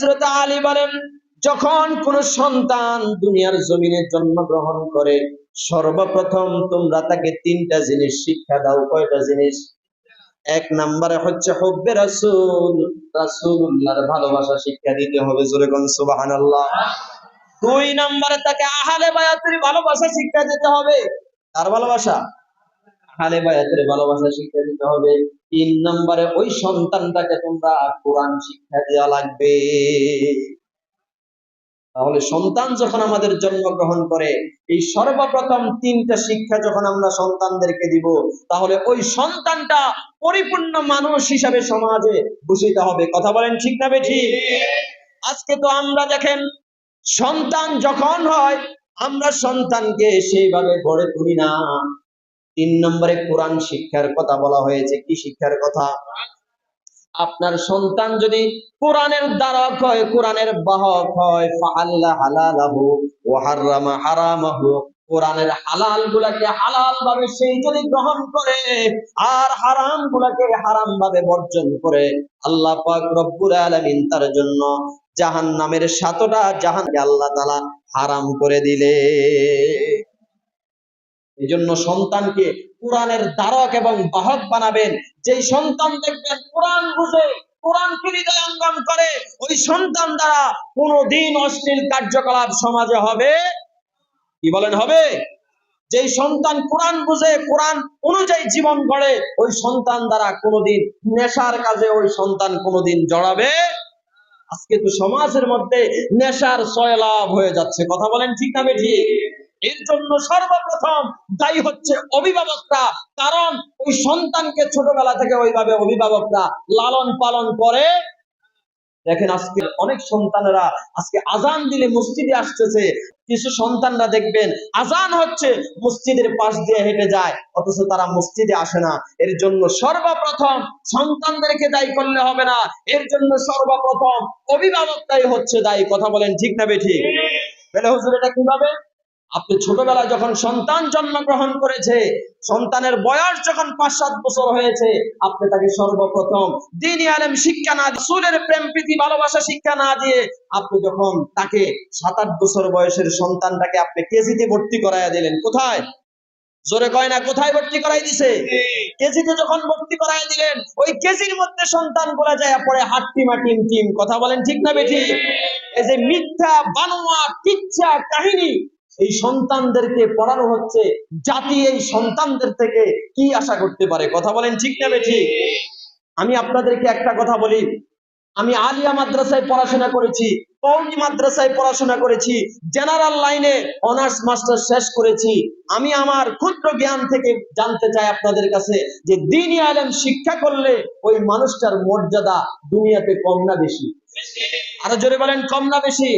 হজরত আলী বলেন, যখন কোন সন্তান দুনিয়ার জমিনে জন্মগ্রহণ করে, সর্বপ্রথম তোমরা তাকে তিনটা জিনিস শিক্ষা দাও। কয়টা জিনিস? এক নম্বরে হচ্ছে হব্বে রাসূল। রাসূলুল্লাহর ভালোবাসা শিক্ষা দিতে হবে জোরে কোন, সুবহানাল্লাহ। দুই নম্বরে তাকে আহালে বায়াতের ভালোবাসা শিক্ষা দিতে হবে। তার ভালোবাসা? আহলে বায়াতের ভালোবাসা শিক্ষা দিতে হবে। তিন নম্বরে, ওই সন্তানটাকে তোমরা কোরআন শিক্ষা দেওয়া লাগবে। তাহলে সন্তান যখন আমাদের জন্মগ্রহণ করে, এই সর্বপ্রথম তিনটা শিক্ষা যখন আমরা সন্তানদেরকে দিব, তাহলে ওই সন্তানটা পরিপূর্ণ মানুষ হিসাবে সমাজে ভূষিত হবে। কথা বলেন ঠিক না বেঠি? আজকে তো আমরা দেখেন, সন্তান যখন হয়, আমরা সন্তানকে সেইভাবে গড়ে তুলি না। তিন নম্বরে কোরআন শিক্ষার কথা বলা হয়েছে। কি শিক্ষার কথা? আপনার সন্তান যদি কোরআনের দ্বারক হয়, কোরআনের বাহক হয়, ফাআল্লা হালালাহু ওয়া হাররামা হারামাহু, কোরআনের হালাল গুলাকে হালাল ভাবে সেই যদি গ্রহণ করে আর হারাম গুলাকে হারাম ভাবে বর্জন করে, আল্লাহ রব্বুল আলামিন তার জন্য জাহান্নামের সাতটা জাহান আল্লাহ তাআলা হারাম করে দিলে এই জন্য সন্তানকে কোরআনের দ্বারক এবং বাহক বানাবেন। যেই সন্তান দেখবেন কোরআন বুঝে কোরআনকে করে, ওই সন্তান দ্বারা কোনোদিন অনুযায়ী জীবন ওই সন্তান দ্বারা কোনোদিন নেশার কাজে ওই সন্তান কোনোদিন জড়াবে? আজকে তো সমাজের মধ্যে নেশার সয়লাভ হয়ে যাচ্ছে। কথা বলেন ঠিক না এর জন্য সর্বপ্রথম দায়ী হচ্ছে অভিভাবকরা। কারণ ওই সন্তানকে ছোটবেলা থেকে ওইভাবে অভিভাবকরা লালন পালন করে। দেখেন আজকে অনেক সন্তানেরা আজকে আজান দিলে মসজিদে আসতেছে। কিছু সন্তানরা দেখবেন আজান হচ্ছে মসজিদের পাশ দিয়ে হেঁটে যায় অথচ তারা মসজিদে আসে না। এর জন্য সর্বপ্রথম সন্তানদেরকে দায়ী করলে হবে না। এর জন্য সর্বপ্রথম অভিভাবকটাই হচ্ছে দায়ী। কথা বলেন ঠিক না বেঠিক তাহলে হুজুর এটা কীভাবে? আপনি ছোটবেলায় যখন সন্তান জন্মগ্রহণ করেছে, সন্তানের বয়স যখন পাঁচ সাত বছর হয়েছে, আপনি তাকে সর্বপ্রথম দিনী আলেম শিক্ষা না দিয়ে সুরের প্রেম, প্রীতি, ভালোবাসা শিক্ষা না দিয়ে আপনি যখন তাকে সাত আট বছর বয়সের সন্তানটাকে আপনি কেজিতে ভর্তি করাইয়া দিলেন, কোথায়? জোরে কয় না, কোথায় ভর্তি করাই দিছে? কেজিতে যখন ভর্তি করাই দিলেন, ওই কেজির মধ্যে সন্তানগুলা যায়, পরে হাট্টিমা টিম টিম কথা বলেন ঠিক না বেঠি এই যে মিথ্যা বানোয়া কিচ্ছা, কাহিনী এই সন্তানদেরকে পড়ানো হচ্ছে। জাতি এই সন্তানদের থেকে কি আশা করতে পারে? কথা বলেন ঠিক না বেঠি? আমি আপনাদেরকে একটা কথা বলি। আমি আলিয়া মাদ্রাসায় পড়াশোনা করেছি, কৌমি মাদ্রাসায় পড়াশোনা করেছি, জেনারেল লাইনে অনার্স মাস্টার শেষ করেছি। আমি আমার ক্ষুদ্র জ্ঞান থেকে জানতে চাই আপনাদের কাছে যে দিনই আলেম শিক্ষা করলে ওই মানুষটার মর্যাদা দুনিয়াতে কম না বেশি? আরও জোরে বলেন, কম না বেশি?